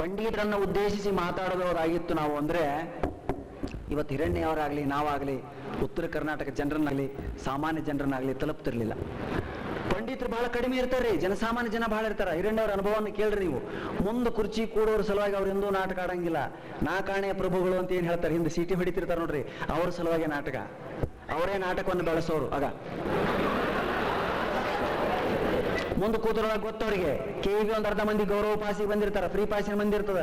ಪಂಡಿತರನ್ನ ಉದ್ದೇಶಿಸಿ ಮಾತಾಡೋದವರಾಗಿತ್ತು ನಾವು ಅಂದರೆ ಇವತ್ತು ಹಿರಣ್ಯವರಾಗಲಿ, ನಾವಾಗಲಿ, ಉತ್ತರ ಕರ್ನಾಟಕ ಜನರನ್ನಾಗಲಿ, ಸಾಮಾನ್ಯ ಜನರನ್ನಾಗಲಿ ತಲುಪ್ತಿರ್ಲಿಲ್ಲ. ಪಂಡಿತರು ಬಹಳ ಕಡಿಮೆ ಇರ್ತಾರೆ, ಜನಸಾಮಾನ್ಯ ಜನ ಬಹಳ ಇರ್ತಾರೆ. ಹಿರಣ್ಯವ್ರ ಅನುಭವವನ್ನು ಕೇಳ್ರಿ ನೀವು. ಮುಂದೆ ಕುರ್ಚಿ ಕೂಡೋರ ಸಲುವಾಗಿ ಅವ್ರು ಎಂದೂ ನಾಟಕ ಆಡಂಗಿಲ್ಲ. ನಾ ಕಾಣೆ ಪ್ರಭುಗಳು ಅಂತ ಏನು ಹೇಳ್ತಾರೆ? ಹಿಂದೆ ಸೀಟಿ ಹೊಡಿತಿರ್ತಾರೆ ನೋಡ್ರಿ. ಅವ್ರ ಸಲುವಾಗಿ ನಾಟಕ. ಅವರೇ ನಾಟಕವನ್ನು ಬೆಳೆಸೋರು. ಆಗ ಮುಂದೆ ಕೂತರೊಳಗೆ ಗೊತ್ತವರಿಗೆ. ಕೆ ಇ ಬಿ ಒಂದು ಅರ್ಧ ಮಂದಿ ಗೌರವ ಪಾಸಿಗೆ ಬಂದಿರ್ತಾರ ಫ್ರೀ ಪಾಸಿನ ಮಂದಿ ಇರ್ತದ.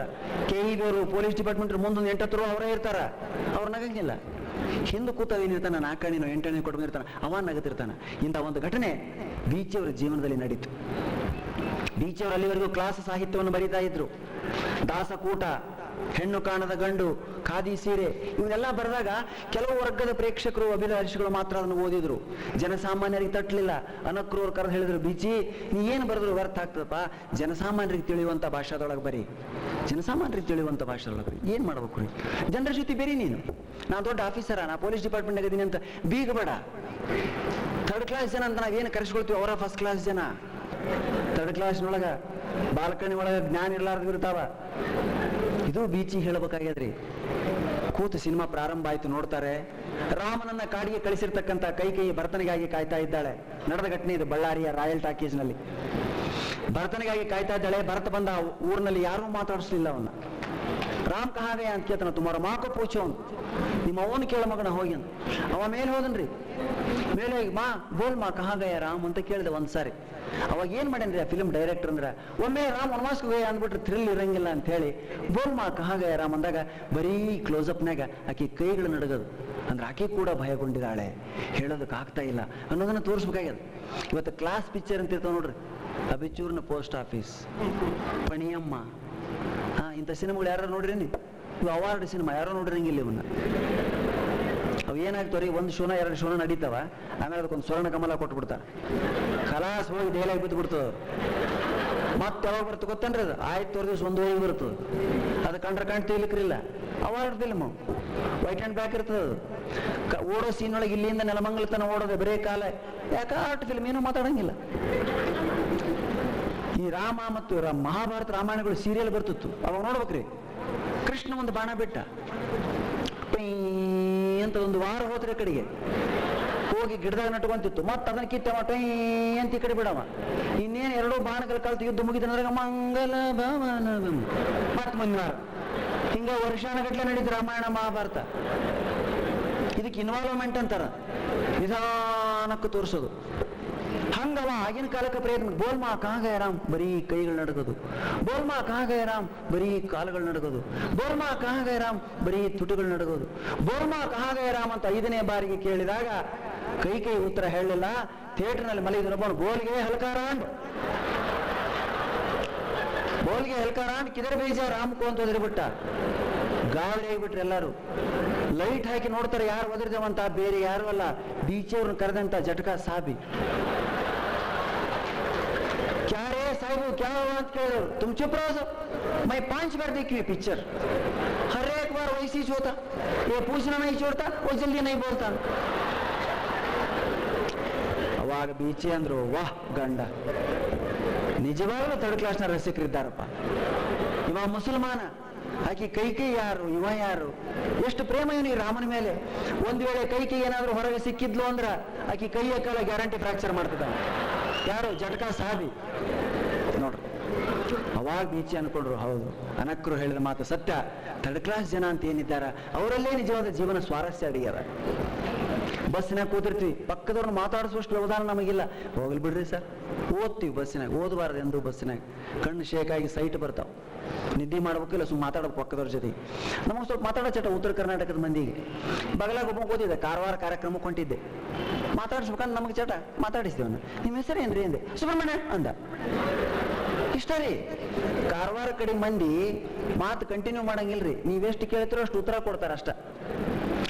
ಕೆ ಇ ಬಿ ಅವರು ಪೊಲೀಸ್ ಡಿಪಾರ್ಟ್ಮೆಂಟ್ ಮುಂದೊಂದು ಎಂಟತ್ತು ಅವರೇ ಇರ್ತಾರ. ಅವ್ರು ನಗಂಗಿಲ್ಲ. ಹಿಂದೆ ಕೂತವ ಏನಿರ್ತಾನ ನಾಲ್ಕಣಿನೋ ಎಂಟನೇ ಕೊಟ್ಟು ಬಂದಿರ್ತಾನೆ ಅವ ನಗತಿರ್ತಾನೆ ಇಂಥ ಒಂದು ಘಟನೆ ಬೀಚಿಯವರ ಜೀವನದಲ್ಲಿ ನಡೀತು. ಬೀಚಿಯವರು ಅಲ್ಲಿವರೆಗೂ ಕ್ಲಾಸ್ ಸಾಹಿತ್ಯವನ್ನು ಬರೀತಾ ಇದ್ರು. ದಾಸಕೂಟ ಹೆಣ್ಣು ಕಾಣದ ಗಂಡು, ಖಾದಿ ಸೀರೆ, ಇವನ್ನೆಲ್ಲ ಬರೆದಾಗ ಕೆಲವು ವರ್ಗದ ಪ್ರೇಕ್ಷಕರು ಅಭಿಲಾಷಿಗಳು ಮಾತ್ರ ಅದನ್ನು ಓದಿದ್ರು. ಜನಸಾಮಾನ್ಯರಿಗೆ ತಟ್ಟಲಿಲ್ಲ. ಅನಕ್ರೂರ್ ಕರೆದು ಹೇಳಿದ್ರು, ಬೀಚಿ, ನೀ ಏನು ಬರೆದ್ರು ವ್ಯರ್ಥ ಆಗ್ತದಪ್ಪ? ಜನಸಾಮಾನ್ಯರಿಗೆ ತಿಳಿಯುವಂತ ಭಾಷಾದೊಳಗೆ ಬರೀ. ಜನಸಾಮಾನ್ಯರಿಗೆ ತಿಳಿಯುವಂತ ಭಾಷಾದೊಳಗೆ ಬರೀ. ಏನು ಮಾಡ್ಬೇಕು ರೀ? ಜನರ ಜೊತೆ ಬೇರೆ ನೀನು? ನಾನು ದೊಡ್ಡ ಆಫೀಸರ, ನಾ ಪೊಲೀಸ್ ಡಿಪಾರ್ಟ್ಮೆಂಟ್ ಆಗಿದ್ದೀನಿ ಅಂತ ಬೀಗ ಬೇಡ. ಥರ್ಡ್ ಕ್ಲಾಸ್ ಜನ ಅಂತ ನಾವೇನು ಕರೆಸ್ಕೊಳ್ತೀವಿ? ಅವರ ಫಸ್ಟ್ ಕ್ಲಾಸ್ ಜನ. ಥರ್ಡ್ ಕ್ಲಾಸ್ನೊಳಗೆ ಬಾಲ್ಕನಿ ಒಳಗ ಜ್ಞಾನ ಇರ್ಲಾರ್ದು ಇರ್ತಾವ. ಇದು ಬೀಚಿ ಹೇಳಬೇಕಾಗ್ಯದ್ರಿ. ಕೂತು ಸಿನಿಮಾ ಪ್ರಾರಂಭ ಆಯ್ತು ನೋಡ್ತಾರೆ. ರಾಮನನ್ನ ಕಾಡಿಗೆ ಕಳಿಸಿರ್ತಕ್ಕಂಥ ಕೈ ಕೈ ಭರತನಿಗಾಗಿ ಕಾಯ್ತಾ ಇದ್ದಾಳೆ. ನಡೆದ ಘಟನೆ ಇದು ಬಳ್ಳಾರಿಯ ರಾಯಲ್ ಟಾಕೀಸ್ನಲ್ಲಿ. ಭರತನಿಗಾಗಿ ಕಾಯ್ತಾ ಇದ್ದಾಳೆ. ಭರತ ಬಂದ ಊರಿನಲ್ಲಿ ಯಾರೂ ಮಾತಾಡಿಸ್ಲಿಲ್ಲ ಅವನ್ನ. ರಾಮ್ ಕಹಾವೆ ಅಂತ ಕೇಳ್ತಾನ ತುಮಾರ ಮಾಕೋ ಪೂಚೋ ಅಂತ. ನಿಮ್ಮ ಅವನು ಕೇಳ ಮಗನ ಹೋಗಿ ಅವ ಮೇಲೆ ಹೋದನ್ರಿ. ಮೇಲೆ ಮಾ, ಬೋಲ್ ಮಾ ಕಹಾಗಯ ರಾಮ್ ಅಂತ ಕೇಳಿದೆ ಒಂದ್ ಸಾರಿ ಅವಾಗ ಏನ್ ಮಾಡ್ಯಾನ್ರಿ ಆ ಫಿಲ್ಮ್ ಡೈರೆಕ್ಟರ್ ಅಂದ್ರೆ, ಒಮ್ಮೆ ರಾಮ್ ವನವಾಸಕ್ಕೆ ಅಂದ್ಬಿಟ್ರೆ ಥ್ರಿಲ್ ಇರಂಗಿಲ್ಲ ಅಂತ ಹೇಳಿ ಬೋಲ್ ಮಾ ಹಾಗೆ ರಾಮ್ ಅಂದಾಗ ಬರೀ ಕ್ಲೋಸಪ್ನಾಗ ಆಕೆ ಕೈಗಳು ನಡಗದು. ಅಂದ್ರೆ ಆಕೆ ಕೂಡ ಭಯಗೊಂಡಿದ್ದಾಳೆ. ಹೇಳೋದಕ್ಕೆ ಆಗ್ತಾ ಇಲ್ಲ. ಅನ್ನೋದನ್ನ ತೋರಿಸ್ಬೇಕಾಗ್ಯದ. ಇವತ್ತು ಕ್ಲಾಸ್ ಪಿಕ್ಚರ್ ಅಂತ ಇರ್ತಾವ ನೋಡ್ರಿ. ಅಭಿಚೂರ್ನ ಪೋಸ್ಟ್ ಆಫೀಸ್ ಪಣಿಯಮ್ಮ. ಹಾ, ಇಂಥ ಸಿನಿಮಾಗಳು ಯಾರು ನೋಡ್ರಿ ಇವು ಅವಾರ್ಡ್ ಸಿನಿಮಾ, ಯಾರೋ ನೋಡಿರಂಗಿಲ್ಲ ಇವನ್ನ ಅವು ಏನಾಗ್ತಾವ್ರಿ? ಒಂದು ಶೋನ, ಎರಡು ಶೋನ ನಡೀತಾವ. ಆಮೇಲೆ ಅದಕ್ಕೊಂದು ಸ್ವರ್ಣ ಕಮಲ ಕೊಟ್ಬಿಡ್ತಾರೆ ಕಲಾಸ್ ಹೋಗಿ ಡೇಲಾಗಿ ಬಿದ್ದು ಬಿಡ್ತದ ಮತ್ತೆ ಯಾವಾಗ ಬರ್ತದೆ ಗೊತ್ತೇನ್ರಿ ಅದು? ಆಯ್ತು ತೋರ್ ದಿವಸ ಒಂದು ಹೋಗಿ ಬರ್ತದೆ ಅದು ಕಂಡ್ರೆ ಕಂಡು ತಿಳಿಕ್ರಿಲ್ಲ award film white and back ಇರ್ತದೆ ಅದು. ಓಡೋ ಸೀನ್ ಒಳಗೆ ಇಲ್ಲಿಂದ ನೆಲಮಂಗಲತನ ಓಡೋದು ಬರೇ ಕಾಲ. ಯಾಕೆ ಆರ್ಟ್ ಫಿಲ್ಮ್ ಏನೂ ಮಾತಾಡಂಗಿಲ್ಲ. ಈ ರಾಮ ಮತ್ತು ಮಹಾಭಾರತ ರಾಮಾಯಣಗಳು ಸೀರಿಯಲ್ ಬರ್ತಿತ್ತು. ಅವಾಗ ನೋಡ್ಬೇಕ್ರಿ. ಕೃಷ್ಣ ಒಂದು ಬಾಣ ಬಿಟ್ಟ. ಅಂತ ಒಂದು ವಾರ ಹೋದ್ರೆ ಕಡೆಗೆ. ಹೋಗಿ ಗಿಡದಾಗ ನಟ್ಕೊಂತಿತ್ತು ಮತ್ತೆ ಅದನ್ನ ಕಿತ್ತೆ ಮಾಟ ಅಂತ ಈ ಕಡೆ ಬಿಡವ. ಇನ್ನೇನು ಎರಡು ಬಾಣಗಳ ಕಲ್ತು ಯುದ್ಧ ಮುಗಿದ ಮಂಗಲ ಭವನ ಮತ್ತೆ ಹಿಂಗ ವರ್ಷಾನಗಟ್ಲೆ ನಡೀತು ರಾಮಾಯಣ ಮಹಾಭಾರತ. ಇದಕ್ಕೆ ಇನ್ವಾಲ್ವ್ಮೆಂಟ್ ಅಂತಾರ. ನಿಧಾನಕ್ಕೆ ತೋರಿಸೋದು. ಹಂಗವ ಆಗಿನ ಕಾಲಕ್ಕೆ ಪ್ರಯತ್ನ ಬೋಲ್ಮಾ ಕಾಗಯ ರಾಮ್ ಬರೀ ಕೈಗಳು ನಡಗೋದು. ಬೋಲ್ಮಾ ಕಾಗಯ ರಾಮ್ ಬರೀ ಕಾಲುಗಳು ನಡಗೋದು. ಬೋಲ್ಮಾ ಕಾಗಯ ರಾಮ್ ಬರೀ ತುಟಿಗಳು ನಡಗೋದು. ಬೋಲ್ಮಾ ಕಾಗಯ ರಾಮ್ ಅಂತ ಐದನೇ ಬಾರಿಗೆ ಕೇಳಿದಾಗ ಕೈ ಕೈ ಉತ್ತರ ಹೇಳಲಿಲ್ಲ ಥಿಯೇಟರ್ನಲ್ಲಿ ಮಲಗಿದ್ರೊಬ್ಬನು ಬೋಲ್ಗೆ ಹಲಕಾರ ಅಂದು ಬೋಲ್ಗೆ ಹಲ್ಕಾರ ಅಂದ್ ಕಿದರ್ ಬೀಜ ರಾಮ್ಕೋ ಅಂತ ಒದರಿಬಿಟ್ಟ ಗಾಳಿ ಆಗಿಬಿಟ್ರೆ ಎಲ್ಲರೂ ಲೈಟ್ ಹಾಕಿ ನೋಡ್ತಾರೆ ಯಾರು ಒದರಿದವಂತ ಬೇರೆ ಯಾರು ಅಲ್ಲ ಬೀಚವ್ರನ್ನ ಕರೆದಂತ ಜಟಕಾ ಸಾಬಿ क्या रे साहब क्या हुआ ಅಂತ ಕೇಳಿದ್ರು तुम चुप रहो सब मैं पांच बार देखी है पिक्चर हर एक बार वैसी ही होता ये पूछना नहीं छोड़ता वो जल्दी नहीं बोलता ಅವಾಗ ಬೀಚಿ ಅಂದ್ರು, ವಾಹ್, ಗಂಡ. ನಿಜವಾಗ್ಲೂ ಥರ್ಡ್ ಕ್ಲಾಸ್ನ ರಸಿಕರಿದ್ದಾರಪ್ಪ ಇವ ಮುಸಲ್ಮಾನ. ಆಕಿ ಕೈ ಕೈ ಯಾರು, ಇವ ಯಾರು? ಎಷ್ಟು ಪ್ರೇಮ ಇವನಿಗೆ ರಾಮನ ಮೇಲೆ? ಒಂದ್ ವೇಳೆ ಕೈ ಏನಾದರೂ ಏನಾದ್ರೂ ಹೊರಗೆ ಸಿಕ್ಕಿದ್ಲು ಅಂದ್ರ ಆಕಿ ಕೈಯ ಕಾಲ ಗ್ಯಾರಂಟಿ ಫ್ರಾಕ್ಚರ್ ಮಾಡ್ತದ ಯಾರು? ಜಟಕಾ ಸಾಬಿ ನೋಡ್ರಿ, ಅವಾಗ ಬೀಚಿ ಅನ್ಕೊಂಡ್ರು, ಹೌದು. ಅನಕ್ರು ಹೇಳಿದ ಮಾತು ಸತ್ಯ. ಥರ್ಡ್ ಕ್ಲಾಸ್ ಜನ ಅಂತ ಏನಿದ್ದಾರ, ಅವರಲ್ಲೇ ನಿಜವಾದ ಜೀವನ ಸ್ವಾರಸ್ಯ ಅಡಿಗ್ಯಾರ ಬಸ್ಸಿನಾಗ ಕೂತಿರ್ತೀವಿ. ಪಕ್ಕದವ್ರನ್ನ ಮಾತಾಡಿಸುವಷ್ಟು ವ್ಯವಧಾನ ನಮಗಿಲ್ಲ. ಹೋಗ್ಲಿ ಬಿಡ್ರಿ ಸರ್. ಓದ್ತೀವಿ ಬಸ್ಸಿನಾಗ. ಓದಬಾರ್ದು ಎಂದು ಬಸ್ಸಿನಾಗ. ಕಣ್ಣು ಶೇಕಾಗಿ ಸೈಟ್ ಬರ್ತಾವೆ. ನಿದ್ದೆ ಮಾಡ್ಬೇಕಿಲ್ಲ ಸುಮ್ಮನೆ ಮಾತಾಡ್ಬೇಕು ಪಕ್ಕದವ್ರ ಜೊತೆ. ನಮಗೆ ಸ್ವಲ್ಪ ಮಾತಾಡೋ ಚಟ ಉತ್ತರ ಕರ್ನಾಟಕದ ಮಂದಿಗೆ. ಬಗಲಾಗ ಒಬ್ಬ ಓದಿದ್ದೆ ಕಾರವಾರ ಕಾರ್ಯಕ್ರಮಕ್ಕೆ ಹೊಂಟಿದ್ದೆ ಮಾತಾಡಿಸ್ಬೇಕಂತ ನಮಗೆ ಚಟ. ಮಾತಾಡಿಸ್ತೀವಿ ನಿಮ್ಮ ಹೆಸರು ಏನ್ರಿ? ಅಂದೆ. ಸುಬ್ರಹ್ಮಣ್ಯ ಅಂದ. ಇಷ್ಟ ರೀ. ಕಾರವಾರ ಕಡೆ ಮಂದಿ ಮಾತು ಕಂಟಿನ್ಯೂ ಮಾಡಂಗಿಲ್ರಿ. ನೀವೆಷ್ಟು ಕೇಳ್ತಿರೋ ಅಷ್ಟು ಉತ್ತರ ಕೊಡ್ತಾರ ಅಷ್ಟ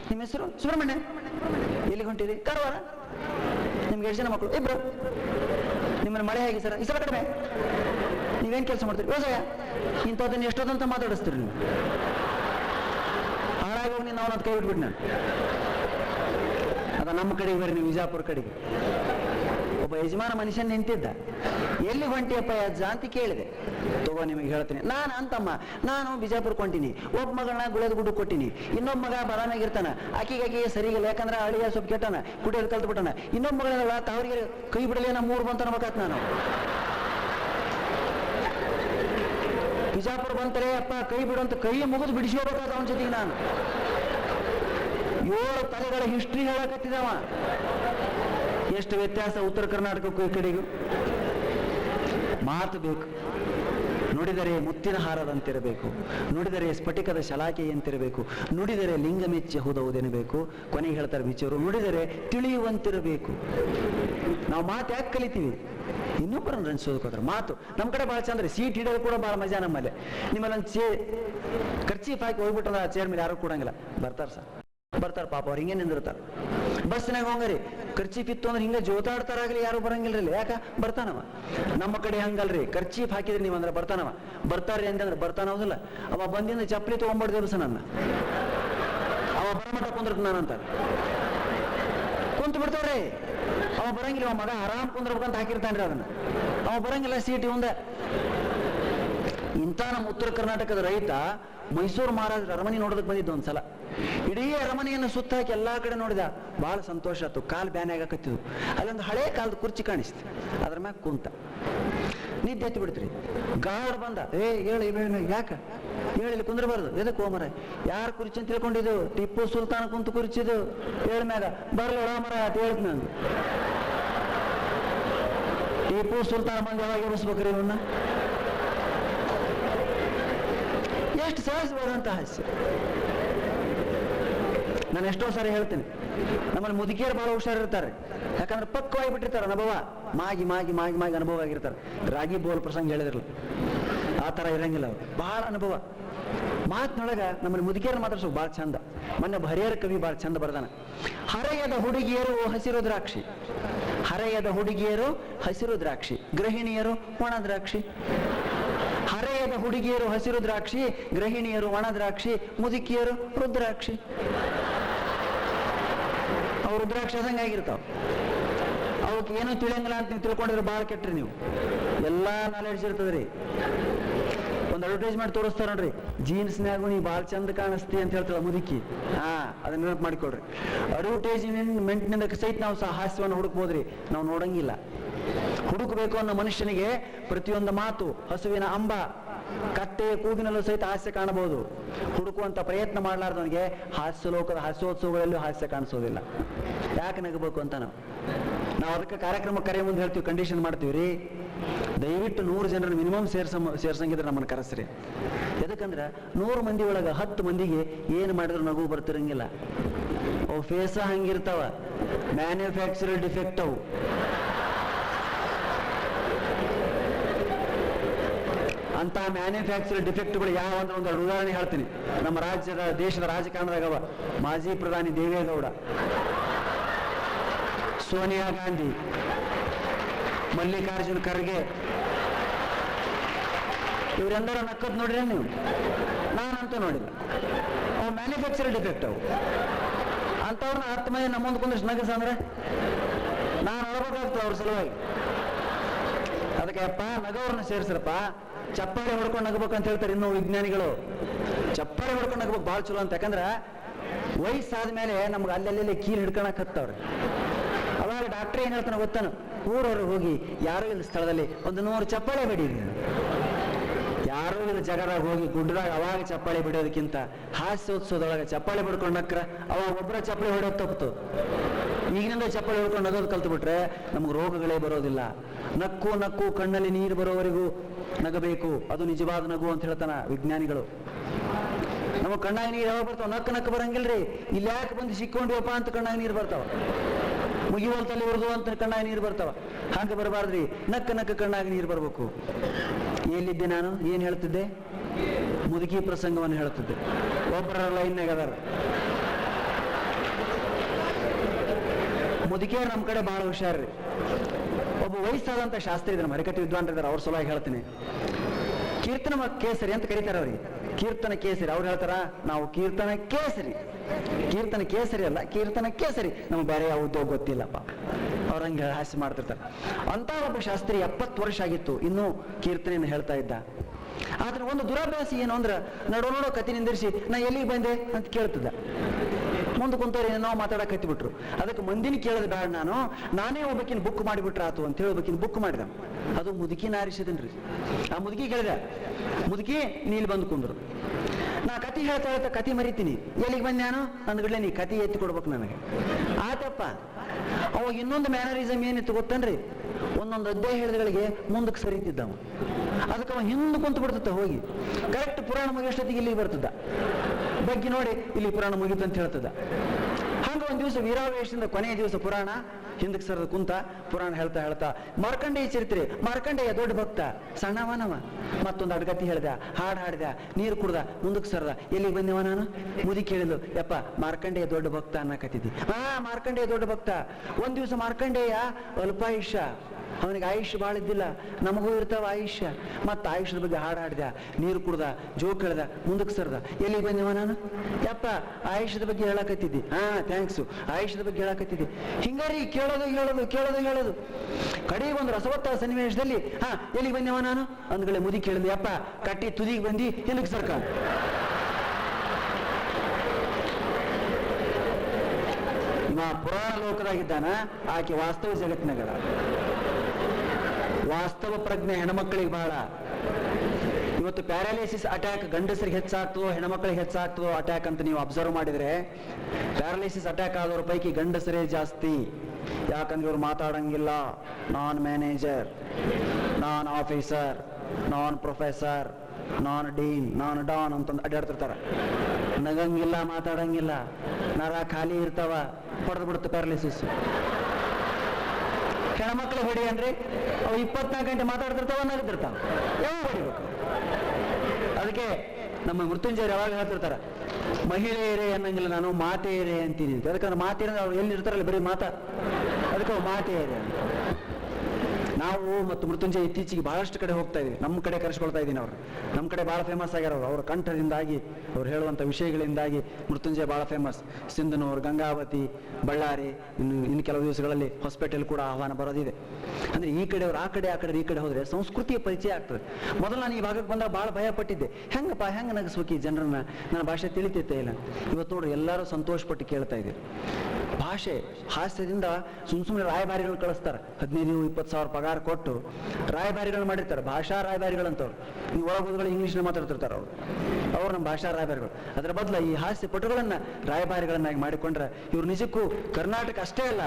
ನಿಮ್ಮ ಹೆಸರು? ಸುಬ್ರಹ್ಮಣ್ಯ. ಎಲ್ಲಿಗೆ ಹೊಂಟಿರಿ ಕಾರವಾರ. ನಿಮ್ಗೆ ಎಷ್ಟು ಜನ ಮಕ್ಕಳು. ಇಬ್ರು. ನಿಮ್ಮನ್ನ ಮಳೆ ಹೇಗೆ ಸರ್? ಈ ಸಲ ಕಡಿಮೆ. ನೀವೇನ್ ಕೆಲಸ ಮಾಡ್ತೀರಿ? ವ್ಯವಸಾಯ ಇಂಥದ್ದನ್ನ ಎಷ್ಟೊತ್ತಂತ ಮಾತಾಡಿಸ್ತೀರಿ ನೀವು? ಹಾಳಾಗಿ ಹೋಗಿ ನಾವು ಕೈ ಬಿಟ್ಬಿಟ್ಟು ನಾನು. ಅದ ನಮ್ಮ ಕಡೆಗೆ ಬರ್ರಿ, ನೀವು ವಿಜಾಪುರ ಕಡೆಗೆ. ಒಬ್ಬ ಯಜಮಾನ ಮನುಷ್ಯ ನಿಂತಿದ್ದ. ಎಲ್ಲಿ ಹೊಂಟಿಯಪ್ಪ ಅಜ್ಜ ಅಂತ ಕೇಳಿದೆ. ತಗೋ ನಿಮಗೆ ಹೇಳ್ತೀನಿ. ನಾನು ಅಂತಮ್ಮ, ನಾನು ಬಿಜಾಪುರ್ ಕೊಂಟಿನಿ. ಒಬ್ಬ ಮಗಳನ್ನ ಗುಳದ ಗುಡ್ಡು ಕೊಟ್ಟಿನಿ. ಇನ್ನೊಬ್ಬ ಮಗ ಬದಾಮಿಯಾಗ ಇರ್ತಾನ. ಆಕಿಗೆ ಆಕಿಗೆ ಸರಿಗಿಲ್ಲ ಯಾಕಂದ್ರೆ ಅಳಿಯ ಸ್ವಲ್ಪ ಕೆಟ್ಟನ ಕುಡಿಯೋದು ಕಲ್ತು ಬಿಟ್ಟನ ಇನ್ನೊಬ್ಬ ಮಗಳ ತಾವ್ರಿಗೆ ಕೈ ಬಿಡಲೇನ ಮೂರು ಬಂತ ನಾನು. ಬಿಜಾಪುರ್ ಬಂತರೇ ಅಪ್ಪ, ಕೈ ಬಿಡು ಕೈ ಮುಗಿದು ಬಿಡಿಸೋಬೇಕಾದ ಅವನ ಜೊತೆಗೆ ನಾನು. ಏಳು ತಲೆಗಳ ಹಿಸ್ಟ್ರಿ ಹೇಳಕತ್ತಿದವ. ಎಷ್ಟು ವ್ಯತ್ಯಾಸ ಉತ್ತರ ಕರ್ನಾಟಕಕ್ಕೂ ಈ ಕಡೆಗೂ? ಮಾತು ಬೇಕು. ನುಡಿದರೆ ಮುತ್ತಿನ ಹಾರದಂತಿರಬೇಕು. ನುಡಿದರೆ ಸ್ಫಟಿಕದ ಶಲಾಕೆಯಂತಿರಬೇಕು. ನುಡಿದರೆ ಲಿಂಗ ಮೆಚ್ಚಿ ಹೌದೌದೆನಬೇಕು ಕೊನೆಗೆ ಹೇಳ್ತಾರೆ ಬಿಚ್ಚವರು ನುಡಿದರೆ ತಿಳಿಯುವಂತಿರಬೇಕು. ನಾವು ಮಾತು ಯಾಕೆ ಕಲಿತೀವಿ? ಇನ್ನೊಬ್ಬರನ್ನು ರಂಜಿಸೋದಕ್ಕೋದ್ರೆ ಮಾತು. ನಮ್ಮ ಕಡೆ ಭಾಳ ಚಂದ್ರೆ ಸೀಟ್ ಹಿಡಿಯೋದು ಕೂಡ ಭಾಳ ಮಜಾ ನಮ್ಮಲ್ಲಿ. ನಿಮ್ಮಲ್ಲಿ ಒಂದು ಚೇ ಖರ್ಚೀಫ್ ಹಾಕಿ ಹೋಗ್ಬಿಟ್ರೆ ಆ ಚೇರ್ ಮೇಲೆ ಯಾರು ಕೊಡಂಗಿಲ್ಲ. ಬರ್ತಾರೆ ಸರ್. ಬರ್ತಾರೆ ಪಾಪ ಅವ್ರು, ಹಿಂಗೆ ನಿಂದಿರ್ತಾರೆ. ಬಸ್ನಾಗ ಹೋಗರಿ ಖರ್ಚೀಫ್ ಇತ್ತು ಅಂದ್ರೆ ಹಿಂಗೆ ಜೋತಾಡ್ತಾರಾಗ್ಲಿ, ಯಾರು ಬರಂಗಿಲ್ರಿ ಯಾಕ? ಬರ್ತಾನವ. ನಮ್ಮ ಕಡೆ ಹಂಗಲ್ರಿ. ಖರ್ಚೀಫ್ ಹಾಕಿದ್ರಿ ನೀವು ಅಂದ್ರೆ ಬರ್ತಾನವ. ಬರ್ತಾರ್ರಿ ಅಂತಂದ್ರೆ ಬರ್ತಾನ ಹೌದಿಲ್ಲ. ಅವ ಬಂದಿಂದ ಚಪ್ಪಲಿ ತೊಗೊಂಬಾರ್ದು ದಿವಸ ನನ್ನ. ಅವ ಬರಮಟ ಕುಂದ್ರತ್ ನಾನಂತ. ಕುಂತು ಬಿಡ್ತಾವ್ರಿ. ಅವ ಬರಂಗಿಲ್ಲ, ಅವ ಮಗ ಆರಾಮ್ ಕುಂದ್ರಬೇಕಂತ ಹಾಕಿರ್ತಾನ್ರಿ ಅದನ್ನ. ಅವ ಬರಂಗಿಲ್ಲ, ಸೀಟಿ ಮುಂದೆ ಇಂಥ ನಮ್ಮ ಉತ್ತರ ಕರ್ನಾಟಕದ ರೈತ ಮೈಸೂರು ಮಹಾರಾಜರ ಅರಮನೆ ನೋಡೋದಕ್ಕೆ ಬಂದಿದ್ದು ಒಂದ್ಸಲ. ಇಡೀ ಅರಮನೆಯನ್ನು ಸುತ್ತ ಹಾಕಿ ಎಲ್ಲಾ ಕಡೆ ನೋಡಿದ ಬಹಳ ಸಂತೋಷ ಆಯ್ತು. ಕಾಲ್ ಬ್ಯಾನೆ ಆಗಕತ್ತಿದ್ವು. ಅಲ್ಲೊಂದು ಹಳೆ ಕಾಲದ ಕುರ್ಚಿ ಕಾಣಿಸ್ತು. ಅದ್ರ ಮ್ಯಾಗ ಕುಂತ. ನಿದ್ದೆ ಎತ್ತು ಬಿಡ್ತ್ರಿ. ಗಾರ್ಡ್ ಬಂದ. ಏ, ಹೇಳಿ ಯಾಕ? ಹೇಳಿ ಕುಂದ್ರಬಾರ್ದು. ಎದಕ್ಕೆ ಕೋಮರ ಯಾರ ಕುರ್ಚಿ ಅಂತ ತಿಳ್ಕೊಂಡಿದ್ದು? ಟಿಪ್ಪು ಸುಲ್ತಾನ ಕುಂತು ಕುರ್ಚಿದು. ಹೇಳ ಮ್ಯಾಗ. ಬರ್ಲಿ ಮರ ಅಂತ ಹೇಳ್ತ ನಾನು. ಟಿಪ್ಪು ಸುಲ್ತಾನ ಬಂದು ಯಾವಾಗ ಎಬ್ಬಿಸ್ಬೇಕ್ರಿ ಇವನ್ನ? ಎಷ್ಟು ಸಹಜವಾದಂತ ಹಾಸ್ಯ? ನಾನು ಎಷ್ಟೋ ಸಾರಿ ಹೇಳ್ತೀನಿ, ನಮ್ಮಲ್ಲಿ ಮುದುಕಿಯರು ಬಹಳ ಹುಷಾರಿರ್ತಾರೆ ಯಾಕಂದ್ರೆ ಪಕ್ವಾಗಿ ಬಿಟ್ಟಿರ್ತಾರೆ ಅನುಭವ ಮಾಗಿ ಮಾಗಿ ಮಾಗಿ ಮಾಗಿ ಅನುಭವ ಆಗಿರ್ತಾರೆ. ರಾಗಿ ಬೋಲ್ ಪ್ರಸಂಗ ಹೇಳಿದ್ರಲ್ಲ, ಆ ಥರ ಇರಂಗಿಲ್ಲ ಅವ್ರು. ಬಹಳ ಅನುಭವ. ಮಾತಿನೊಳಗ ನಮ್ಮಲ್ಲಿ ಮುದುಕಿಯರು ಮಾತಾಡ್ಸೋ ಭಾಳ ಚಂದ. ಮೊನ್ನೆ ಹರಿಯರ ಕವಿ ಭಾಳ ಚಂದ ಬರ್ದಾನ, ಹರೆಯದ ಹುಡುಗಿಯರು ಹಸಿರು ದ್ರಾಕ್ಷಿ, ಹರೆಯದ ಹುಡುಗಿಯರು ಹಸಿರು ದ್ರಾಕ್ಷಿ, ಗೃಹಿಣಿಯರು ಒಣ ದ್ರಾಕ್ಷಿ ಹರೆಯದ ಹುಡುಗಿಯರು ಹಸಿರು ದ್ರಾಕ್ಷಿ, ಗೃಹಿಣಿಯರು ಒಣ ದ್ರಾಕ್ಷಿ, ಮುದುಕಿಯರು ರುದ್ರಾಕ್ಷಿ. ಅವ್ರು ರುದ್ರಾಕ್ಷಿ ಆಗಿರ್ತಾವ. ಅವಕ್ಕೆ ಏನೂ ತಿಳಿಯಂಗಿಲ್ಲ ಅಂತ ನೀವು ತಿಳ್ಕೊಂಡಿದ್ರೆ ಭಾಳ ಕೆಟ್ಟ್ರಿ ನೀವು. ಎಲ್ಲ ನಾಲೆಡ್ಜ್ ಇರ್ತದ್ರಿ ಒಂದು ಅಡ್ವರ್ಟೈಸ್ಮೆಂಟ್ ತೋರಿಸ್ತಾರ ನೋಡ್ರಿ. ಜೀನ್ಸ್ನ್ಯಾಗು ನೀ ಭಾಳ ಚಂದ ಕಾಣಿಸ್ತಿ ಅಂತ ಹೇಳ್ತಾಳ ಮುದುಕಿ. ಹಾ, ಅದನ್ನ ನೆನಪು ಮಾಡಿಕೊಡ್ರಿ ಅಡ್ವರ್ಟೈಸ್ಮೆಂಟ್ನಿಂದ ಸಹಿತ ನಾವು ಸಹ ಹಾಸ್ಯವನ್ನು ಹುಡುಕ್ಬೋದ್ರಿ. ನಾವು ನೋಡಂಗಿಲ್ಲ. ಹುಡುಕಬೇಕು ಅನ್ನೋ ಮನುಷ್ಯನಿಗೆ ಪ್ರತಿಯೊಂದು ಮಾತು, ಹಸುವಿನ ಅಂಬ ಕತ್ತೆಯ ಕೂಗಿನಲ್ಲೂ ಸಹಿತ ಹಾಸ್ಯ ಕಾಣಬಹುದು. ಹುಡುಕುವಂತ ಪ್ರಯತ್ನ ಮಾಡಲಾರ್ದವನಿಗೆ ಹಾಸ್ಯ ಲೋಕದ ಹಾಸ್ಯೋತ್ಸವಗಳಲ್ಲೂ ಹಾಸ್ಯ ಕಾಣಿಸೋದಿಲ್ಲ. ಯಾಕೆ ನಗಬೇಕು ಅಂತ ನಾವು? ನಾವು ಅದಕ್ಕೆ ಕಾರ್ಯಕ್ರಮ ಕರೆ ಮುಂದೆ ಹೇಳ್ತೀವಿ ಕಂಡೀಷನ್ ಮಾಡ್ತೀವಿ ರೀ. ದಯವಿಟ್ಟು ನೂರು ಜನರ ಮಿನಿಮಮ್ ಸೇರ್ಸ, ಸೇರ್ಸಂಗಿದ್ರೆ ನಮ್ಮನ್ನು ಕರೆಸ್ರಿ. ಎದಕ್ಕಂದ್ರೆ ನೂರು ಮಂದಿ ಒಳಗೆ ಹತ್ತು ಮಂದಿಗೆ ಏನು ಮಾಡಿದ್ರು ನಗು ಬರ್ತಿರಂಗಿಲ್ಲ. ಅವು ಫೇಸ ಹಂಗಿರ್ತಾವ. ಮ್ಯಾನುಫ್ಯಾಕ್ಚರ್ ಡಿಫೆಕ್ಟ್ ಅವು. ಅಂತ ಮ್ಯಾನುಫ್ಯಾಕ್ಚರ್ ಡಿಫೆಕ್ಟ್ಗಳು ಯಾವ ಅಂತ ಒಂದು ಉದಾಹರಣೆ ಹೇಳ್ತೀನಿ. ನಮ್ಮ ರಾಜ್ಯದ, ದೇಶದ ರಾಜಕಾರಣದಾಗ ಮಾಜಿ ಪ್ರಧಾನಿ ದೇವೇಗೌಡ. ಸೋನಿಯಾ ಗಾಂಧಿ. ಮಲ್ಲಿಕಾರ್ಜುನ್ ಖರ್ಗೆ. ಇವರೆಲ್ಲರೂ ನಕ್ಕದ್ ನೋಡ್ರಿ ನೀವು. ನಾನಂತೂ ನೋಡಿಲ್ಲ. ಅವು ಮ್ಯಾನುಫ್ಯಾಕ್ಚರ್ ಡಿಫೆಕ್ಟ್ ಅವು. ಅಂಥವ್ರನ್ನ ಹತ್ತು ಮಂದಿ ನಮ್ಮೊಂದು ಮುಂದೆ ನಗಸ ಅಂದ್ರೆ ನಾನು ಅವ್ರ ಸಲುವಾಗಿ. ಅದಕ್ಕೆ ಅಪ್ಪ, ನಗವ್ರನ್ನ ಸೇರಿಸ್ರಪ್ಪ. ಚಪ್ಪಾಳೆ ಹೊಡ್ಕೊಂಡು ನಗಬೇಕು ಅಂತ ಹೇಳ್ತಾರೆ ಇನ್ನು ವಿಜ್ಞಾನಿಗಳು. ಚಪ್ಪಾಳೆ ಹೊಡ್ಕೊಂಡು ನಗಬೇಕು ಭಾಳ ಚಲೋ ಅಂತ. ಯಾಕಂದ್ರೆ ವಯಸ್ಸಾದ ಮೇಲೆ ನಮ್ಗೆ ಅಲ್ಲೆಲ್ಲೆಲ್ಲಿ ಕೀಲ್ ಹಿಡ್ಕೊಳಕ್ ಹತ್ತವ್ರೆ. ಅವಾಗ ಡಾಕ್ಟ್ರ್ ಏನ್ ಹೇಳ್ತಾನೆ ಗೊತ್ತಾನು? ಊರವ್ರು ಹೋಗಿ ಯಾರೋ ಇಲ್ಲ ಸ್ಥಳದಲ್ಲಿ ಒಂದು ನೂರು ಚಪ್ಪಾಳೆ ಬಿಡಿರಿ. ಯಾರೋ ಇಲ್ಲ ಜಗದಾಗ ಹೋಗಿ ಗುಡ್ಡದಾಗ ಅವಾಗ ಚಪ್ಪಾಳೆ ಬಿಡೋದಕ್ಕಿಂತ ಹಾಸ್ಯೋತ್ಸವದೊಳಗೆ ಚಪ್ಪಾಳೆ ಬಿಡ್ಕೊಂಡು ನಕ್ರ, ಅವಾಗ ಒಬ್ಬರ ಚಪ್ಪಾಳೆ ಹೊಡೆಯೋದು ತಪ್ಪಿತು ಈಗಿನಿಂದ ಚಪ್ಪಾಳೆ ಹೊಡ್ಕೊಂಡು ಅದೋದು ಕಲ್ತು ಬಿಟ್ರೆ ನಮ್ಗೆ ರೋಗಗಳೇ ಬರೋದಿಲ್ಲ. ನಕ್ಕು ನಕ್ಕು ಕಣ್ಣಲ್ಲಿ ನೀರು ಬರೋವರೆಗೂ ನಗಬೇಕು. ಅದು ನಿಜವಾದ ನಗು ಅಂತ ಹೇಳ್ತಾನ ವಿಜ್ಞಾನಿಗಳು. ನಮ್ಮ ಕಣ್ಣಾಗಿ ನೀರು ಯಾವಾಗ ಬರ್ತಾವ? ನಕ್ಕ ನಕ್ಕ ಬರಂಗಿಲ್ರಿ. ಇಲ್ಲಿ ಯಾಕೆ ಬಂದು ಸಿಕ್ಕೊಂಡಿವಪ್ಪ ಅಂತ ಕಣ್ಣಾಗಿ ನೀರು ಬರ್ತಾವ? ಮುಗಿಯುವಂತಲ್ಲಿ ಉರ್ದು ಅಂತ ಕಣ್ಣಾಗಿ ನೀರು ಬರ್ತಾವ. ಹಾಗೆ ಬರಬಾರ್ದ್ರಿ. ನಕ್ಕ ನಕ್ಕ ಕಣ್ಣಾಗಿ ನೀರು ಬರ್ಬೇಕು. ಎಲ್ಲಿದ್ದೆ ನಾನು? ಏನ್ ಹೇಳ್ತಿದ್ದೆ? ಮುದುಕಿ ಪ್ರಸಂಗವನ್ನು ಹೇಳ್ತಿದ್ದೆ. ಒಬ್ಬರ ಲೈನ್ನಾಗ ಅದಾರ. ಮುದುಕಿಯವ್ರು ನಮ್ಮ ಕಡೆ ಬಹಳ ಹುಷಾರ್ರಿ. ಒಬ್ಬ ವಯಸ್ಸಾದಂತ ಶಾಸ್ತ್ರಿ ಇದ್ದಾರೆ ಮರಿಕಟ್ಟಿ ವಿದ್ವಾನ್ರಿದ್ದಾರೆ ಅವ್ರ ಸಲುವಾಗಿ ಹೇಳ್ತೀನಿ. ಕೀರ್ತನ ಕೇಸರಿ ಅಂತ ಕರೀತಾರೆ ಅವ್ರಿಗೆ ಕೀರ್ತನ ಕೇಸರಿ, ಅವ್ರು ಹೇಳ್ತಾರ, ನಾವು ಕೀರ್ತನ ಕೇಸರಿ. ಕೀರ್ತನ ಕೇಸರಿ ಅಲ್ಲ, ಕೀರ್ತನ ಕೇಸರಿ. ನಮ್ಗೆ ಬೇರೆ ಯಾವ ಉದ್ಯೋಗ ಗೊತ್ತಿಲ್ಲಪ್ಪ. ಅವ್ರ ಹಂಗೆ ಹಾಸ್ಯ ಮಾಡ್ತಿರ್ತಾರೆ. ಅಂತ ಒಬ್ಬ ಶಾಸ್ತ್ರಿ ಎಪ್ಪತ್ತು ವರ್ಷ ಆಗಿತ್ತು, ಇನ್ನೂ ಕೀರ್ತನೆಯನ್ನು ಹೇಳ್ತಾ ಇದ್ದ. ಆದ್ರೆ ಒಂದು ದುರಾಭ್ಯಾಸ ಏನು ಅಂದ್ರೆ, ನಡೋ ನೋಡೋ ಕತಿ ನಿಂದಿರಿಸಿ ನಾ ಎಲ್ಲಿಗೆ ಬಂದೆ ಅಂತ ಕೇಳ್ತಿದ್ದ. ಮುಂದೆ ಕುಂತವ್ರು ಏನೋ ಮಾತಾಡಕ್ಕೆ ಬಿಟ್ರು ಅದಕ್ಕೆ ಮಂದಿನ ಕೇಳದ್ ಬೇಡ ನಾನು. ನಾನೇ ಒಬ್ಬಕಿನ ಬುಕ್ ಮಾಡಿಬಿಟ್ರ ಆತು ಅಂತ ಹೇಳಿ ಬುಕ್ ಮಾಡಿದ. ಅದು ಮುದುಕಿನ ನಾರಿಸಿದನ್ರಿ. ಆ ಮುದುಕಿ ಕೇಳಿದೆ, ಮುದುಕಿ ನೀಲ್ ಬಂದು ಕುಂದ್ರು. ನಾ ಕತಿ ಹೇಳ್ತಾ ಹೇಳ್ತಾ ಕತಿ ಮರಿತೀನಿ. ಎಲ್ಲಿಗೆ ಬಂದೆ ನಾನು? ಅಂದ್ಗಡ್ಲೆ ನೀ ಕತಿ ಎತ್ತಿ ಕೊಡ್ಬೇಕು ನನಗೆ. ಆತಪ್ಪ. ಅವಾಗ ಇನ್ನೊಂದು ಮ್ಯಾನರಿಸಮ್ ಏನಿತ್ತು ಗೊತ್ತನ್ರಿ? ಒಂದೊಂದು ಅಧ್ಯಾಯ ಹೇಳಿದಗಳಿಗೆ ಮುಂದಕ್ಕೆ ಸರಿತಿದ್ದವ. ಅದಕ್ಕೆ ಅವ ಹಿಂದೆ ಕುಂತು ಬಿಡ್ತಿದ್ದ ಹೋಗಿ. ಕರೆಕ್ಟ್ ಪುರಾಣ ಮುಗಿಯೋಷ್ಟೊತ್ತಿಗೆ ಇಲ್ಲಿಗೆ ಬರ್ತದ ಬಗ್ಗೆ ನೋಡಿ ಇಲ್ಲಿ ಪುರಾಣ ಮುಗೀತು ಅಂತ ಹೇಳ್ತದ ಹಂಗ ಒಂದ್ ದಿವಸ ವೀರಾವೇಶದಿಂದ ಕೊನೆಯ ದಿವಸ ಪುರಾಣ ಹಿಂದಕ್ಕೆ ಸರದ ಕುಂತ ಪುರಾಣ ಹೇಳ್ತಾ ಹೇಳ್ತಾ, ಮಾರ್ಕಂಡೇಯ ಚರಿತ್ರೆ, ಮಾರ್ಕಂಡೇಯ ದೊಡ್ಡ ಭಕ್ತ, ಸಣ್ಣವನವ. ಮತ್ತೊಂದು ಅಡ್ಗತಿ ಹೇಳ್ದ, ಹಾಡು ಹಾಡ್ದ, ನೀರು ಕುಡ್ದ, ಮುಂದಕ್ಕೆ ಸರ್ದ, ಎಲ್ಲಿಗೆ ಬಂದೇವ ನಾನು? ಮುದಿ ಕೇಳಿದ್ಲು, ಯಪ್ಪ, ಮಾರ್ಕಂಡೇಯ ದೊಡ್ಡ ಭಕ್ತ ಅನ್ನಕತ್ತಿದ್ದಿ. ಹಾ ಮಾರ್ಕಂಡೇಯ ದೊಡ್ಡ ಭಕ್ತ. ಒಂದ್ ದಿವಸ ಮಾರ್ಕಂಡೇಯ ಅಲ್ಪಾಯುಷ್ಯ. ಅವನಿಗೆ ಆಯುಷ್ಯ ಭಾಳ ಇದ್ದಿಲ್ಲ. ನಮಗೂ ಇರ್ತಾವ ಆಯುಷ್ಯ. ಮತ್ತೆ ಆಯುಷ್ಯದ ಬಗ್ಗೆ ಹಾಡು ಹಾಡ್ದ ನೀರು ಕುಡ್ದ, ಜೋಕ್ ಕೇಳ್ದ, ಮುಂದಕ್ಕೆ ಸರ್ದ. ಎಲ್ಲಿಗೆ ಬಂದೆವ ನಾನು? ಯಪ್ಪ, ಆಯುಷ್ಯದ ಬಗ್ಗೆ ಹೇಳಕತ್ತಿದ್ದಿ. ಹಾ ಥ್ಯಾಂಕ್ಸು ಆಯುಷ್ಯದ ಬಗ್ಗೆ ಹೇಳಕತ್ತಿದ್ದಿ. ಹಿಂಗಾರಿ, ಕೇಳೋದು, ಹೇಳೋದು ಕೇಳೋದು, ಹೇಳೋದು. ಕಡೆಗೆ ಒಂದು ರಸವತ್ತ ಸನ್ನಿವೇಶದಲ್ಲಿ, ಹಾ, ಎಲ್ಲಿಗೆ ಬಂದೆವ ನಾನು? ಅಂದ್ಗಳೇ ಮುದಿ ಕೇಳಿದೆ ಯಪ್ಪ, ಕಟ್ಟಿ ತುದಿಗೆ ಬಂದಿ ಎಲ್ಲಿಗೆ ಸರ್ಕ. ಪುರಾಣ ಲೋಕದಾಗಿದ್ದಾನ. ಆಕೆ ವಾಸ್ತವ ಜಗತ್ತಿನಾಗದ ವಾಸ್ತವ ಪ್ರಜ್ಞೆ ಹೆಣ್ಮಕ್ಳಿಗೆ ಬಹಳ ಇವತ್ತು ಪ್ಯಾರಾಲಿಸಿಸ್ ಅಟ್ಯಾಕ್ ಗಂಡಸರಿಗೆ ಹೆಚ್ಚಾಗ್ತದೋ, ಹೆಣ್ಮಕ್ಳಿಗೆ ಹೆಚ್ಚಾಗ್ತದೋ ಅಟ್ಯಾಕ್ ಅಂತ ನೀವು ಅಬ್ಸರ್ವ್ ಮಾಡಿದ್ರೆ, ಪ್ಯಾರಾಲಿಸಿಸ್ ಅಟ್ಯಾಕ್ ಆದವ್ರ ಪೈಕಿ ಗಂಡಸರೇ ಜಾಸ್ತಿ. ಯಾಕಂದ್ರೆ ಇವ್ರು ಮಾತಾಡಂಗಿಲ್ಲ. ನಾನ್ ಮ್ಯಾನೇಜರ್, ನಾನ್ ಆಫೀಸರ್, ನಾನ್ ಪ್ರೊಫೆಸರ್, ನಾನ್ ಡೀನ್, ನಾನ್ ಡಾನ್ ಅಂತಂದು ಅಡ್ಡಾಡ್ತಿರ್ತಾರ. ನಗಂಗಿಲ್ಲ, ಮಾತಾಡಂಗಿಲ್ಲ. ನರ ಖಾಲಿ ಇರ್ತಾವ. ಹೊಡೆದು ಬಿಡುತ್ತೆ ಪ್ಯಾರಾಲಿಸಿಸ್. ಹೆಣ್ಮಕ್ಳು ಹೊಡಿ ಅಂದ್ರೆ ಅವು ಇಪ್ಪತ್ನಾಲ್ಕು ಗಂಟೆ ಮಾತಾಡ್ತಿರ್ತಾವ ನಗದಿರ್ತಾವ ಯಾವ ಹೊಡಿಬೇಕು? ಅದಕ್ಕೆ ನಮ್ಮ ಮೃತ್ಯುಂಜಯರು ಯಾವಾಗ ಹೇಳ್ತಿರ್ತಾರ ಮಹಿಳೆಯರೇ ಅನ್ನಂಗಿಲ್ಲ ನಾನು ಮಾತೆಯರೇ ಅಂತೀನಿ. ಅಂತ ಅದಕ್ಕೆ ಅಂದ್ರೆ ಅವ್ರು ಎಲ್ಲಿ ಇರ್ತಾರಲ್ಲ ಬರೀ ಮಾತಾ? ಅದಕ್ಕೆ ಮಾತೆಯರೇ ಅಂತ. ನಾವು ಮತ್ತು ಮೃತ್ಯುಂಜಯ ಇತ್ತೀಚೆಗೆ ಬಹಳಷ್ಟು ಕಡೆ ಹೋಗ್ತಾ ಇದ್ದೀವಿ. ನಮ್ಮ ಕಡೆ ಕರೆಸ್ಕೊಳ್ತಾ ಇದ್ದೀನಿ ಅವರು. ನಮ್ಮ ಕಡೆ ಭಾಳ ಫೇಮಸ್ ಆಗಿರೋರು ಅವರ. ಕಂಠದಿಂದಾಗಿ, ಅವ್ರು ಹೇಳುವಂಥ ವಿಷಯಗಳಿಂದಾಗಿ ಮೃತ್ಯುಂಜಯ ಭಾಳ ಫೇಮಸ್ ಸಿಂಧನೂರು, ಗಂಗಾವತಿ, ಬಳ್ಳಾರಿ, ಇನ್ನು ಇನ್ನು ಕೆಲವು ದಿವಸಗಳಲ್ಲಿ ಹಾಸ್ಪಿಟಲ್ ಕೂಡ ಆಹ್ವಾನ ಬರೋದಿದೆ. ಅಂದ್ರೆ ಈ ಕಡೆ ಅವ್ರು, ಆ ಕಡೆ ಆ ಕಡೆ, ಈ ಕಡೆ ಹೋದರೆ ಸಂಸ್ಕೃತಿಯ ಪರಿಚಯ ಆಗ್ತದೆ. ಮೊದಲು ನಾನು ಈ ಭಾಗಕ್ಕೆ ಬಂದಾಗ ಭಾಳ ಭಯ ಪಟ್ಟಿದ್ದೆ. ಹೆಂಗಪ್ಪ, ಹೆಂಗ ನಗಿಸ್ಬೇಕು ಈ ಜನರನ್ನ? ನನ್ನ ಭಾಷೆ ತಿಳಿತೈತೆ ಇಲ್ಲ. ಇವತ್ತು ನೋಡ್ರಿ, ಎಲ್ಲರೂ ಸಂತೋಷಪಟ್ಟು ಕೇಳ್ತಾ ಇದ್ದೀರಿ. ಭಾಷೆ ಹಾಸ್ಯದಿಂದ ಸುಮ್ ಸುಮ್ಮನೆ ರಾಯಭಾರಿಗಳು ಕಳಿಸ್ತಾರೆ. ಹದಿನೈದು ಇಪ್ಪತ್ತು ಸಾವಿರ ಪಗಾರ ಕೊಟ್ಟು ರಾಯಭಾರಿಗಳನ್ನ ಮಾಡಿರ್ತಾರೆ. ಭಾಷಾ ರಾಯಭಾರಿಗಳಂತವ್ರು. ಈ ಒಳಗೋದುಗಳು ಇಂಗ್ಲೀಷ್ನ ಮಾತಾಡ್ತಿರ್ತಾರೆ ಅವರು. ಅವ್ರು ನಮ್ಮ ಭಾಷಾ ರಾಯಭಾರಿಗಳು. ಅದರ ಬದಲು ಈ ಹಾಸ್ಯ ಪಟುಗಳನ್ನ ರಾಯಭಾರಿಗಳನ್ನಾಗಿ ಮಾಡಿಕೊಂಡ್ರೆ ಇವರು ನಿಜಕ್ಕೂ ಕರ್ನಾಟಕ ಅಷ್ಟೇ ಅಲ್ಲ,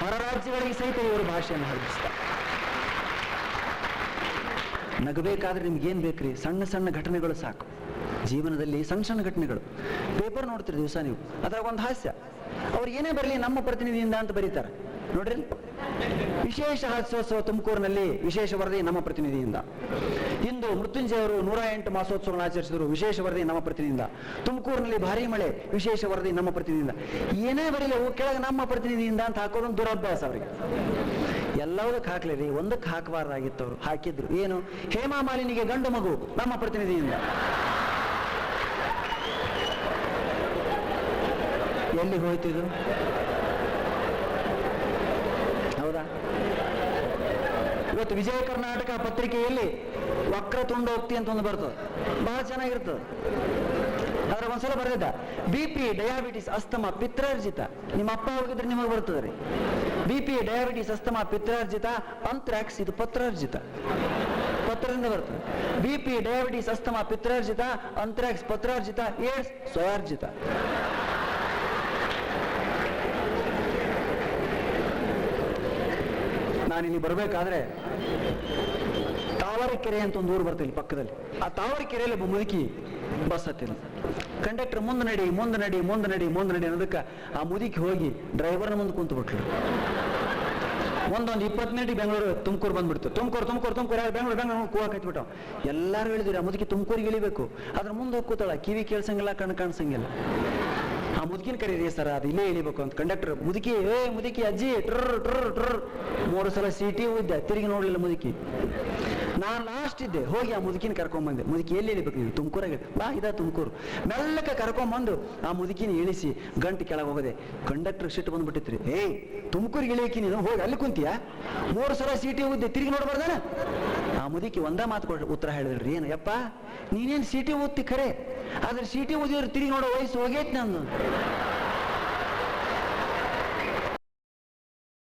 ಹೊರ ರಾಜ್ಯಗಳಿಗೆ ಸಹಿತ ಇವರು ಭಾಷೆಯನ್ನು ಹರಡಿಸ್ತಾರೆ ನಗಬೇಕಾದ್ರೆ ನಿಮ್ಗೆ ಏನ್ ಬೇಕ್ರಿ? ಸಣ್ಣ ಸಣ್ಣ ಘಟನೆಗಳು ಸಾಕು. ಜೀವನದಲ್ಲಿ ಸಣ್ಣ ಸಣ್ಣ ಘಟನೆಗಳು. ಪೇಪರ್ ನೋಡ್ತೀರಿ ದಿವಸ ನೀವು. ಅದ್ರಾಗ ಒಂದು ಹಾಸ್ಯ. ಅವ್ರು ಏನೇ ಬರಲಿ ನಮ್ಮ ಪ್ರತಿನಿಧಿಯಿಂದ ಅಂತ ಬರೀತಾರೆ. ನೋಡ್ರಿ. ವಿಶೇಷ ಹಾಸ್ಯೋತ್ಸವ ತುಮಕೂರಿನಲ್ಲಿ ವಿಶೇಷ ವರದಿ ನಮ್ಮ ಪ್ರತಿನಿಧಿಯಿಂದ. ಇಂದು ಮೃತ್ಯುಂಜಯ ಅವರು ನೂರ ಎಂಟು ಮಾಸೋತ್ಸವವನ್ನು ಆಚರಿಸಿದರು. ವಿಶೇಷ ವರದಿ ನಮ್ಮ ಪ್ರತಿನಿಧಿಯಿಂದ. ತುಮಕೂರಿನಲ್ಲಿ ಭಾರಿ ಮಳೆ, ವಿಶೇಷ ವರದಿ ನಮ್ಮ ಪ್ರತಿನಿಧಿಯಿಂದ. ಏನೇ ಬರಲಿ ಕೆಳಗೆ ನಮ್ಮ ಪ್ರತಿನಿಧಿಯಿಂದ ಅಂತ ಹಾಕೋದೊಂದು ದುರಭ್ಯಾಸ ಅವರಿಗೆ. ಎಲ್ಲದಕ್ಕೆ ಹಾಕ್ಲಿರಿ ಒಂದಕ್ಕೆ ಹಾಕಬಾರ್ದಾಗಿತ್ತು ಅವರು. ಹಾಕಿದ್ರು. ಏನು? ಹೇಮಾ ಮಾಲಿನಿಗೆ ಗಂಡು ಮಗು ನಮ್ಮ ಪ್ರತಿನಿಧಿಯಿಂದ. ಎಲ್ಲಿ ಹೋಯ್ತಿದ್ರು ಹೌದಾ? ಇವತ್ತು ವಿಜಯ ಕರ್ನಾಟಕ ಪತ್ರಿಕೆಯಲ್ಲಿ ವಕ್ರತುಂಡೋಕ್ತಿ ಅಂತ ಒಂದು ಬರ್ತದೆ. ಬಹಳ ಚೆನ್ನಾಗಿರ್ತದೆ. ಆದ್ರೆ ಒಂದ್ಸಲ ಬರೆದಿದ್ದ, ಬಿ ಪಿ ಡಯಾಬಿಟಿಸ್ ಅಸ್ತಮ ಪಿತ್ರಾರ್ಜಿತ. ನಿಮ್ಮ ಅಪ್ಪ ಹೋಗಿದ್ರೆ ನಿಮಗೆ ಬರ್ತದೆ ರೀ. ಬಿ ಪಿ ಡಯಾಬಿಟಿಸ್ ಅಸ್ತಮ ಪಿತ್ರಾರ್ಜಿತ, ಅಂತ್ರಾಕ್ಸ್ ಇದು ಪತ್ರಾರ್ಜಿತ. ಪತ್ರದಿಂದ ಬರ್ತದೆ. ಬಿ ಪಿ ಡಯಾಬಿಟಿಸ್ ಅಸ್ತಮ ಪಿತ್ರಾರ್ಜಿತ, ಅಂತ್ರಾಕ್ಸ್ ಪತ್ರಾರ್ಜಿತ, ಏಡ್ಸ್ ಸ್ವಯಾರ್ಜಿತ ನಾನಿಲ್ಲಿ ಬರಬೇಕಾದ್ರೆ ತಾವರೆಕೆರೆ ಅಂತ ಒಂದು ಊರು ಇಲ್ಲಿ ಪಕ್ಕದಲ್ಲಿ. ಆ ತಾವರೆಕೆರೆಯಲ್ಲಿ ಒಬ್ಬ ಮುದುಕಿ ಬಸ್ ಹತ್ತಿಲ್ಲ ಕಂಡಕ್ಟರ್ ಮುಂದೆ ನಡಿ ಮುಂದೆ ನಡಿ ಮುಂದೆ ನಡಿ ಮುಂದೆ ನಡಿ ಅನ್ನೋದಕ್ಕೆ ಆ ಮುದುಕಿ ಹೋಗಿ ಡ್ರೈವರ್ನ ಮುಂದೆ ಕುಂತು ಬಿಟ್ಲು ಒಂದೊಂದು ಇಪ್ಪತ್ತು ಮಿನಿಟ್ ಬೆಂಗಳೂರು ತುಮಕೂರು ಬಂದ್ಬಿಡ್ತು. ತುಮಕೂರು ತುಮಕೂರು ತುಮಕೂರು ಬೆಂಗಳೂರು ಬೆಂಗಳೂರು ಕೂಗಕ್ಕೆ ಹಚ್ಬಿಟ್ಟು ಎಲ್ಲರೂ ಹೇಳಿದಿರ ಮುದುಕಿ ತುಮಕೂರಿಗೆ ಇಳಿಬೇಕು. ಅದ್ರ ಮುಂದೆ ಹೋಗಿ ಕೂತಾಳ. ಕಿವಿ ಕೇಳ್ಸಂಗಿಲ್ಲ, ಕಣ್ಣು ಕಾಣಿಸಂಗಿಲ್ಲ. ಆ ಮುದುಕಿನ ಕರೀರಿ ಸರ್, ಅದು ಇಲ್ಲೇ ಇಳಿಬೇಕು ಅಂತ. ಕಂಡಕ್ಟರ್, ಮುದುಕಿ, ಏ, ಮುದುಕಿ, ಅಜ್ಜಿ, ಟ್ರರ್ ಟ್ರರ್ ಟ್ರರ್. ಮೂರು ಸಲ ಸೀಟಿ ಉದ್ದ, ತಿರುಗಿ ನೋಡಲಿಲ್ಲ ಮುದುಕಿ. ನಾನು ಲಾಸ್ಟ್ ಇದ್ದೆ, ಹೋಗಿ ಆ ಮುದುಕಿನ ಕರ್ಕೊಂಬಂದೆ ಮುದುಕಿ, ಎಲ್ಲಿ ಇಳಿಬೇಕು ನೀವು ತುಮಕೂರಾಗ ಬಾ, ಇದ ತುಮಕೂರು. ಮೆಲ್ಲಕ್ಕೆ ಕರ್ಕೊಂಬಂದು ಆ ಮುದುಕಿನ ಇಳಿಸಿ ಗಂಟು ಕೆಳಗೆ ಹೋಗದೆ, ಕಂಡಕ್ಟರ್ ಸಿಟ್ಟು ಬಂದ್ಬಿಟ್ಟಿತ್ರಿ. ಏಯ್, ತುಮಕೂರಿಗೆ ಇಳಿಯಕ್ಕೆ ನೀನು? ಹೋಗಿ ಅಲ್ಲಿ ಕುಂತೀಯ? ಮೂರು ಸಲ ಸೀಟಿ ಉದ್ದೆ, ತಿರುಗಿ ನೋಡ್ಬಾರ್ದಾನ? ಆ ಮುದುಕಿ ಒಂದ ಮಾತು ಕೊಡ್ರಿ ಉತ್ತರ ಹೇಳಿದ್ರಿ. ಏನು, ಯಪ್ಪ, ನೀನೇನು ಸೀಟಿ ಓದ್ತಿ ಖರೆ? ಆದ್ರೆ ಸೀಟಿ ಓದಿದ್ರೆ ತಿರುಗಿ ನೋಡೋ ವಯಸ್ಸು ಹೋಗೈತಿ ನಂದು.